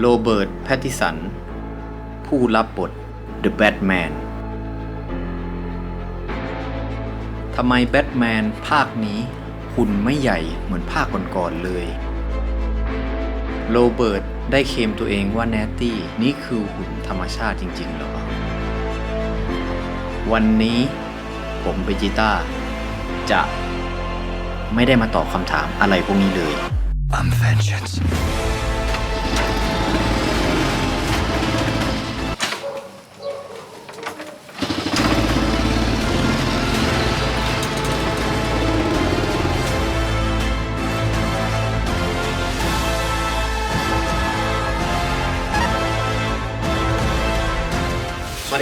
โรเบิร์ต แพตติสัน ผู้รับบท The Batman ทำไมแบทแมนภาคนี้หุ่นไม่ใหญ่เหมือนภาคก่อนๆเลย โรเบิร์ตได้เคมตัวเองว่าแนตตี้นี่คือหุ่นธรรมชาติจริงๆหรอ วันนี้ผมเบจิต้า จะไม่ได้มาตอบคำถามอะไรพวกนี้เลย I'm vengeance.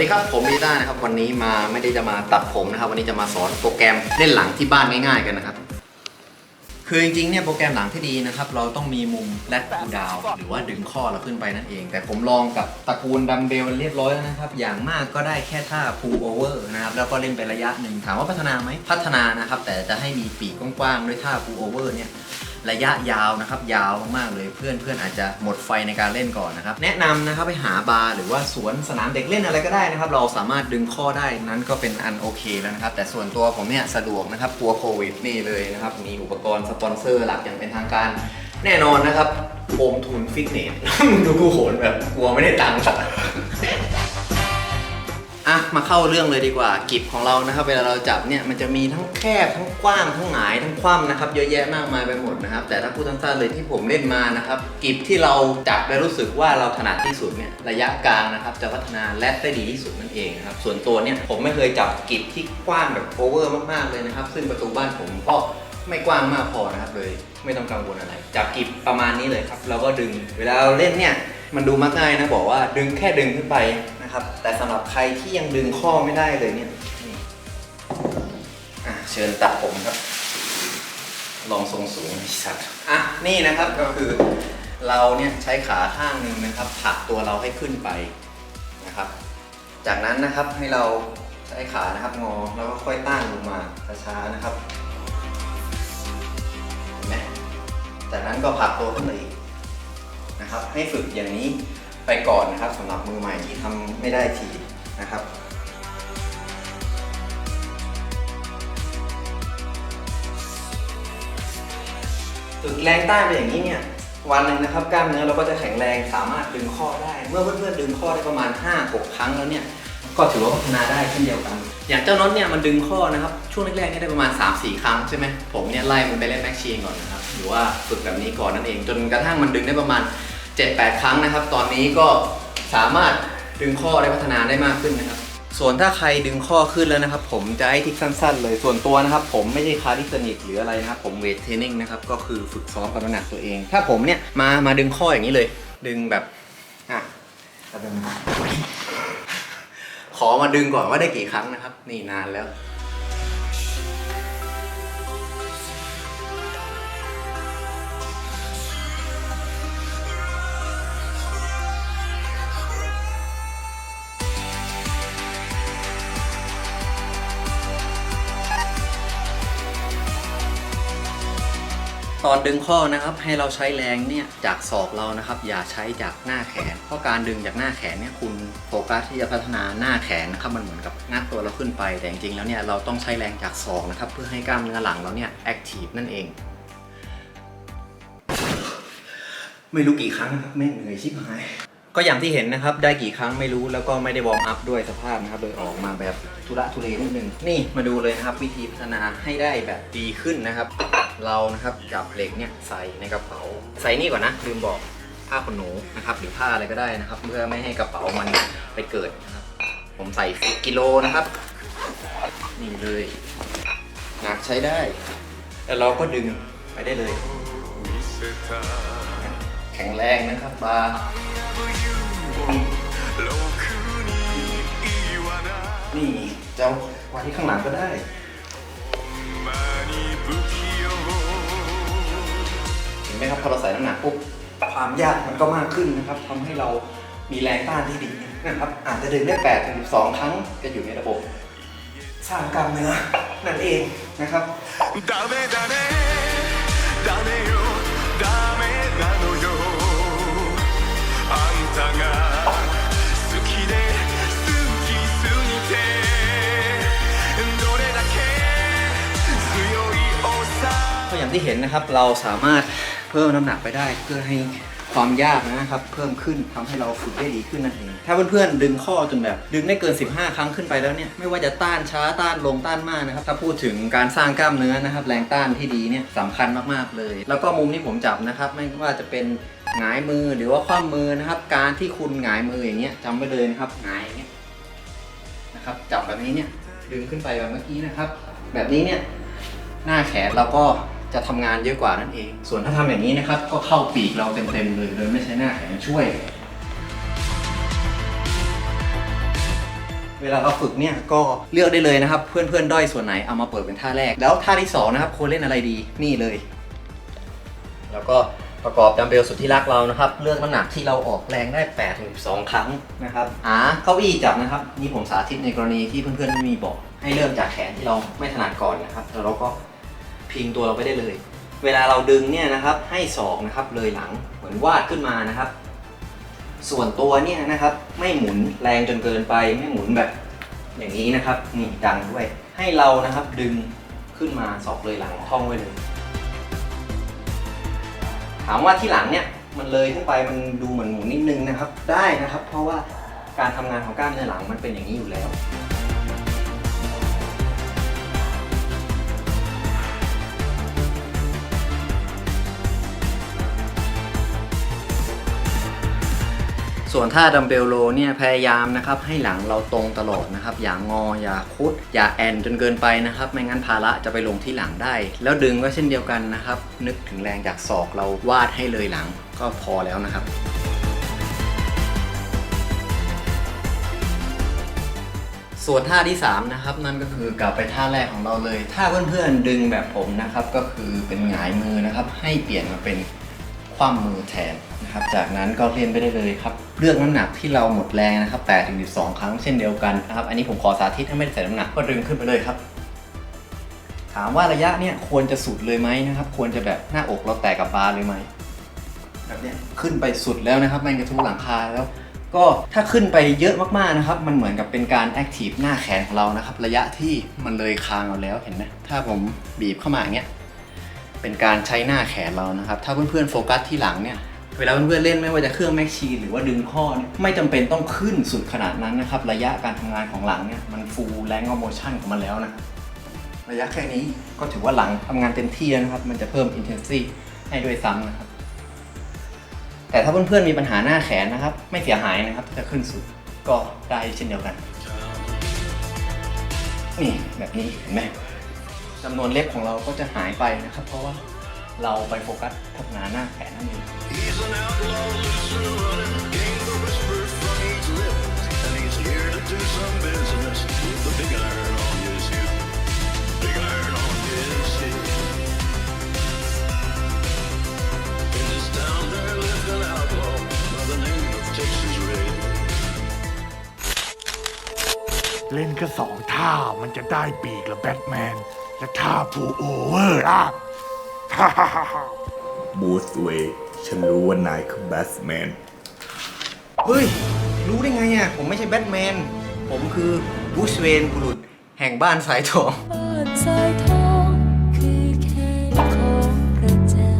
สวัสดีครับผมบีต้านะครับวันนี้มาไม่ได้จะมาตัดผมนะครับ วันนี้จะมาสอนโปรแกรมเล่นหลังที่บ้านง่าย ๆ กันนะครับคือจริงๆเนี่ยโปรแกรมหลังที่ดีนะครับ เราต้องมีมุมแลดคูลดาว หรือว่าดึงข้อเราขึ้นไปนั่นเอง แต่ผมลองกับตระกูลดัมเบลเรียบร้อยแล้วนะครับ อย่างมากก็ได้แค่ท่า pull over นะครับ แล้วก็เล่นไประยะหนึ่งถามว่าพัฒนาไหมพัฒนานะครับ แต่จะให้มีปีกกว้างๆด้วยท่า pull over เนี่ย ระยะยาวนะครับยาวมากๆเลยเพื่อนเพื่อนอาจจะหมดไฟในการเล่นก่อนนะครับแนะนำนะครับไปหาบาร์หรือว่าสวนสนามเด็กเล่นอะไรก็ได้นะครับ เราสามารถดึงข้อได้นั้นก็เป็นอันโอเคแล้วนะครับ แต่ส่วนตัวผมเนี่ยสะดวกนะครับกลัวโควิดนี่เลยนะครับมีอุปกรณ์สปอนเซอร์หลักอย่างเป็นทางการ แน่นอนนะครับโฮมทุนฟิตเนส ดูกูโหนแบบกลัวไม่ได้ตังค์สักะมาเข้าเรื่องเลยดีกว่ากิบของเรานะครับ เวลาเราจับเนี่ยมันจะมีทั้งแคบทั้งกว้างทั้งหงายทั้งคว่ำนะครับเยอะแยะมากมายไปหมดนะครับ แต่ถ้าพูดสั้นๆเลยที่ผมเล่นมานะครับกิบที่เราจับและรู้สึกว่าเราถนัดที่สุดเนี่ยระยะกลางนะครับจะพัฒนาและได้ดีที่สุดนั่นเองนะครับส่วนตัวเนี่ยผมไม่เคยจับกิบที่กว้างแบบโอเวอร์มากๆเลยนะครับ ซึ่งประตูบ้านผมก็ไม่กว้างมากพอนะครับเลย ไม่ต้องกังวลอะไรจับกิบประมาณนี้เลยครับเราก็ดึงเวลาเราเล่นเนี่ย มันดูมักง่ายนะบอกว่าดึงแค่ดึงขึ้นไปนะครับ แต่สำหรับใครที่ยังดึงข้อไม่ได้เลยเนี่ยนี่เชิญตัดผมครับ ลองทรงสูงอ้สัตว์อะนี่นะครับก็คือเราเนี่ยใช้ขาข้างหนึ่งนะครับผลักตัวเราให้ขึ้นไปนะครับ จากนั้นนะครับให้เราใช้ขานะครับงอแล้วก็ค่อยตั้งลงมาช้าๆนะครับเห็นไหมจากนั้นก็ผลักตัวขึ้นมาอีก นะครับ ให้ฝึกอย่างนี้ไปก่อนนะครับสำหรับมือใหม่ที่ทำไม่ได้ทีนะครับฝึกแรงต้านไปอย่างนี้เนี่ยวันหนึ่งนะครับกล้ามเนื้อเราก็จะแข็งแรงสามารถดึงข้อได้ เมื่อเพื่อนๆดึงข้อได้ประมาณ 5-6 ครั้งแล้วเนี่ยก็ถือว่าพัฒนาได้เช่นเดียวกัน อย่างเจ้าน็อตเนี่ยมันดึงข้อนะครับ ช่วงแรกๆเนี่ยได้ประมาณ 3-4 ครั้งใช่ไหมผมเนี่ยไล่มันไปเล่นแม็กชีนก่อนนะครับ หรือว่าฝึกแบบนี้ก่อนนั่นเอง จนกระทั่งมันดึงได้ประมาณ 7-8 ครั้งนะครับ ตอนนี้ก็สามารถดึงข้อได้พัฒนาได้มากขึ้นนะครับ ส่วนถ้าใครดึงข้อขึ้นแล้วนะครับ ผมจะให้ทิกสั้น ๆ เลยส่วนตัวนะครับ ผมไม่ใช่คาร์ดิสนิกหรืออะไรนะครับ ผมเวทเทรนนิ่งนะครับก็คือฝึกซ้อมกับน้ำหนักตัวเอง ถ้าผมเนี่ยมามาดึงข้ออย่างนี้เลย ดึงแบบอะเอาดึงมาขอมาดึงก่อนว่าได้กี่ครั้งนะครับ นี่นานแล้ว ตอนดึงข้อนะครับให้เราใช้แรงเนี่ยจากศอกเรานะครับ อย่าใช้จากหน้าแขน เพราะการดึงจากหน้าแขนเนี่ยคุณโฟกัสที่จะพัฒนาหน้าแขนนะครับมันเหมือนกับงัดตัวเราขึ้นไป แต่จริงๆแล้วเนี่ยเราต้องใช้แรงจากศอกนะครับเพื่อให้กล้ามเนื้อหลังเราเนี่ยแอคทีฟนั่นเอง ไม่รู้กี่ครั้งนะครับแม่งเหนื่อยชิบหายก็อย่างที่เห็นนะครับ ได้กี่ครั้งไม่รู้แล้วก็ไม่ได้วอร์มอัพด้วยสภาพนะครับโดยออกมาแบบทุระทุเรนิดนึงนี่มาดูเลยนะครับวิธีพัฒนาให้ได้แบบดีขึ้นนะครับ เรานะครับจับเหล็กเนี่ยใส่ในกระเป๋า ใส่นี่ก่อนนะลืมบอกผ้าขนหนูนะครับหรือผ้าอะไรก็ได้นะครับ เพื่อไม่ให้กระเป๋ามันไปเกิดนะครับ ผมใส่10กิโลนะครับนี่เลยหนักใช้ได้ แล้วเราก็ดึงไปได้เลย แข็งแรงนะครับบาร์นี่จะเอาไว้ข้างหลังก็ได้ นะครับพอเราใส่น้ำหนักปุ๊บความยากมันก็มากขึ้นนะครับทำให้เรามีแรงต้านที่ดีนะครับอาจจะดึงได้8ถึง12ครั้งก็อยู่ในระบบสร้างกล้ามเนื้อนั่นเองนะครับก็อย่างที่เห็นนะครับเราสามารถ พิ่มน้ำหนักไปได้ เพื่อให้ความยากนะครับ เพิ่มขึ้นทำให้เราฝึกได้ดีขึ้นนั่นเองถ้าเพื่อนๆดึงข้อจนแบบ ดึงได้เกิน 15 ครั้งขึ้นไปแล้วเนี่ยไม่ว่าจะต้านช้าต้านลงต้านมากนะครับถ้าพูดถึงการสร้างกล้ามเนื้อนะครับ แรงต้านที่ดีเนี่ยสำคัญมากๆเลย แล้วก็มุมที่ผมจับนะครับ ไม่ว่าจะเป็นหงายมือหรือว่าคว่ำมือนะครับ การที่คุณหงายมืออย่างเงี้ยจำไว้เลยนะครับหงายอย่างเงี้ยนะครับจับแบบนี้เนี่ยดึงขึ้นไปแบบเมื่อกี้นะครับ แบบนี้เนี่ยหน้าแขนเราก็ จะทำงานเยอะกว่านั่นเอง ส่วนถ้าทำอย่างนี้นะครับ ก็เข้าปีกเราเต็มๆเลยโดยไม่ใช้หน้าแขนช่วย เวลาเราฝึกเนี่ยก็เลือกได้เลยนะครับ เพื่อนๆด้อยส่วนไหนเอามาเปิดเป็นท่าแรก แล้วท่าที่สองนะครับควรเล่นอะไรดีนี่เลย แล้วก็ประกอบดัมเบลสุดที่รักเรานะครับ เลือกน้ำหนักที่เราออกแรงได้8ถึง12ครั้งนะครับหาเก้าอี้จับนะครับนี่ผมสาธิตในกรณีที่เพื่อนๆไม่มีเบอกให้เริ่มจากแขนที่เราไม่ถนัดก่อนนะครับแล้วเราก็ พิงตัวเราไปได้เลย เวลาเราดึงเนี่ยนะครับให้ศอกนะครับเลยหลังเหมือนวาดขึ้นมานะครับ ส่วนตัวเนี่ยนะครับไม่หมุนแรงจนเกินไปไม่หมุนแบบ อย่างนี้นะครับนี่ดังด้วย ให้เรานะครับดึงขึ้นมาศอกเลยหลังท่องไว้เลยถามว่าที่หลังเนี่ยมันเลยขึ้นไปมันดูเหมือนหมุนนิดนึงนะครับ ได้นะครับ เพราะว่าการทำงานของกล้ามเนื้อหลังมันเป็นอย่างนี้อยู่แล้ว ส่วนท่าดัมเบลโลเนี่ยพยายามนะครับให้หลังเราตรงตลอดนะครับ อย่างงออย่าคุด อย่าแอนจนเกินไปนะครับ ไม่งั้นภาระจะไปลงที่หลังได้ แล้วดึงก็เช่นเดียวกันนะครับ นึกถึงแรงจากศอกเราวาดให้เลยหลังก็พอแล้วนะครับส่วนท่าที่ 3 นะครับ นั่นก็คือกลับไปท่าแรกของเราเลยถ้าเพื่อนๆดึงแบบผมนะครับ ก็คือเป็นหงายมือนะครับ ให้เปลี่ยนมาเป็นคว่ำมือแทน นะครับจากนั้นก็เล่นไปได้เลยครับเลือกน้ำหนักที่เราหมดแรงนะครับ8ถึง12 ครั้งเช่นเดียวกันนะครับอันนี้ผมขอสาธิตถ้าไม่ใส่น้ำหนักก็ดึงขึ้นไปเลยครับ ถามว่าระยะเนี่ยควรจะสุดเลยไหมนะครับควรจะแบบหน้าอกเราแตกกับบาร์เลยไหมแบบเนี้ยขึ้นไปสุดแล้วนะครับแมงกระทุ้หลังคาแล้วก็ถ้าขึ้นไปเยอะมากๆนะครับ มันเหมือนกับเป็นการแอคทีฟหน้าแขนของเรานะครับ ระยะที่มันเลยคางเราแล้วเห็นไหมถ้าผมบีบเข้ามาอย่างเงี้ยเป็นการใช้หน้าแขนเรานะครับ ถ้าเพื่อนๆโฟกัสที่หลังเนี่ย เวลาเพื่อนๆเล่นไม่ว่าจะเครื่องแม็กชีนหรือว่าดึงข้อเนี่ยไม่จำเป็นต้องขึ้นสุดขนาดนั้นนะครับ ระยะการทำงานของหลังเนี่ยมันฟูลแรงออโมชั่นของมันแล้วนะระยะแค่นี้ก็ถือว่าหลังทำงานเต็มที่แล้วนะครับ มันจะเพิ่ม intensity ให้ด้วยซ้ำนะครับ แต่ถ้าเพื่อนๆมีปัญหาหน้าแขนนะครับ ไม่เสียหายนะครับถ้าขึ้นสุดก็ได้เช่นเดียวกันนี่แบบนี้เห็นไหมจำนวนเล็บของเราก็จะหายไปนะครับ เพราะว่า เราไปโฟกัสพัฒนาหน้าแผนนั่นเองเล่นก็สองท่ามันจะได้ปีกและแบทแมน และท่าผู้โอเวอร์อะ ฮ่าฮ่าฮ่าฮ่าบูสเวย์ฉันรู้ว่านายคือแบทแมน เฮ้ย รู้ได้ไงอะ ผมไม่ใช่แบทแมน ผมคือบูชเวนบุรุษ แห่งบ้านสายทอง บ้านสายทองคือแค่ของพระเจ้า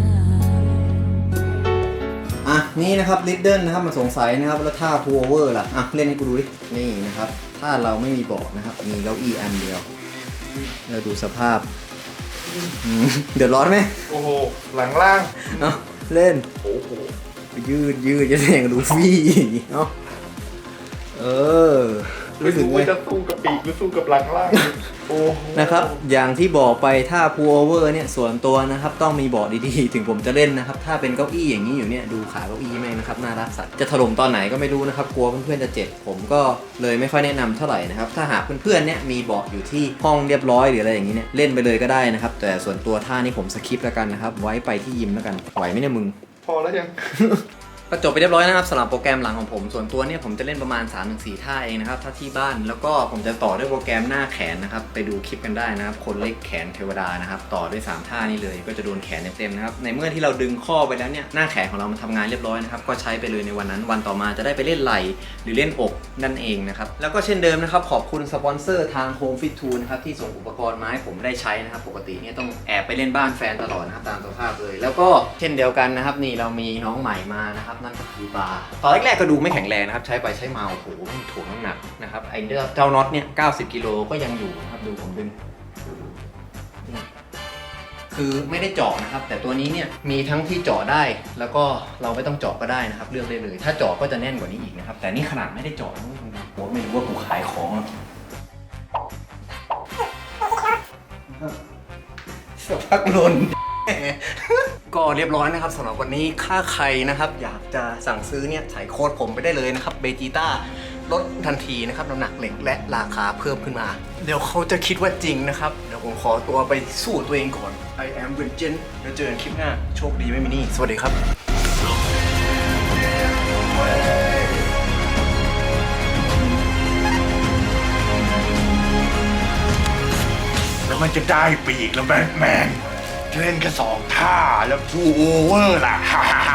อะ นี่นะครับลิดเดิลนะครับมาสงสัยนะครับ แล้วท่าพูโอเวอร์ล่ะ อะ เล่นให้กูดูดิ นี่นะครับ ถ้าเราไม่มีเบาะนะครับ มีเก้าอี้อันเดียว เราดูสภาพ อืมเดือดร้อนไหมโอ้โห หลังล่างเอาเล่นยืดยืดจะแทงดูฟี่เนาะเออ ไม่รู้สึกรู้ไงว่าจะสู้กับปีกหรือสู้กับหลังล่าง โอ้โหนะครับ อย่างที่บอกไปถ้าพูโอเวอร์เนี่ยส่วนตัวนะครับ ต้องมีเบาะดีๆ ถึงผมจะเล่นนะครับ ถ้าเป็นเก้าอี้อย่างนี้อยู่เนี่ยดูขาเก้าอี้แม่งนะครับน่ารักสัตว์จะถล่มตอนไหนก็ไม่รู้นะครับกลัวเพื่อนๆจะเจ็บผมก็เลยไม่ค่อยแนะนำเท่าไหร่นะครับ ถ้าหากเพื่อนๆเนี่ยมีเบาะอยู่ที่ห้องเรียบร้อยหรืออะไรอย่างนี้เนี่ยเล่นไปเลยก็ได้นะครับ แต่ส่วนตัวท่านี้ผมสคิปแล้วกันนะครับไว้ไปที่ยิมแล้วกันไหวไหมเนี่ยมึง พอแล้วยัง ก็จบไปเรียบร้อยนะครับสำหรับโปรแกรมหลังของผม ส่วนตัวเนี่ยผมจะเล่นประมาณ 3-4 ท่าเองนะครับถ้าที่บ้านแล้วก็ผมจะต่อด้วยโปรแกรมหน้าแขนนะครับไปดูคลิปกันได้นะครับ คนเล็กแขนเทวดานะครับต่อด้วย 3 ท่านี้เลยก็จะโดนแขนเต็มๆนะครับในเมื่อที่เราดึงข้อไปแล้วเนี่ยหน้าแขนของเรามันทำงานเรียบร้อยนะครับก็ใช้ไปเลยในวันนั้นวันต่อมาจะได้ไปเล่นไหล่หรือเล่นอกนั่นเองนะครับแล้วก็เช่นเดิมนะครับขอบคุณสปอนเซอร์ทาง Home Fit Tool นะครับที่ส่งอุปกรณ์มาให้ผมได้ใช้นะครับปกติเนี่ยต้องแอบไปเล่นบ้านแฟนตลอดนะครับตามสภาพเลย แล้วก็เช่นเดียวกันนะครับนี่เรามีน้องใหม่มานะครับนั่นก็คือบาร์ตอนแรกๆก็ดูไม่แข็งแรงนะครับ ใช้ไปใช้มาโอ้โหมันถ่วงน้ำหนักนะครับไอ้เจ้าน็อตเนี่ย90กิโลก็ยังอยู่นะครับดูผมดึงคือไม่ได้เจาะนะครับ แต่ตัวนี้เนี่ยมีทั้งที่เจาะได้ แล้วก็เราไม่ต้องเจาะก็ได้นะครับ เลือกได้เลย ถ้าเจาะก็จะแน่นกว่านี้อีกนะครับ แต่นี่ขนาดไม่ได้เจาะนะคุณผู้ชมโอ้ไม่รู้ว่ากูขายของหรอกสักพักลน ก็เรียบร้อยนะครับสำหรับวันนี้ค่าใครนะครับ อยากจะสั่งซื้อเนี่ยใส่โค้ดผมไปได้เลยนะครับเบจิต้าลดทันทีนะครับน้ำหนักเหล็กและราคาเพิ่มขึ้นมา เดี๋ยวเขาจะคิดว่าจริงนะครับ เดี๋ยวผมขอตัวไปสู้ตัวเองก่อน I am Vincent แล้วเจอกันคลิปหน้า โชคดีไม่มีหนี่ สวัสดีครับแล้วมันจะได้ปีกแล้วแบทแมน เล่นแค่สองท่าแล้วฟูโอเวอร์ล่ะฮ่าฮ่า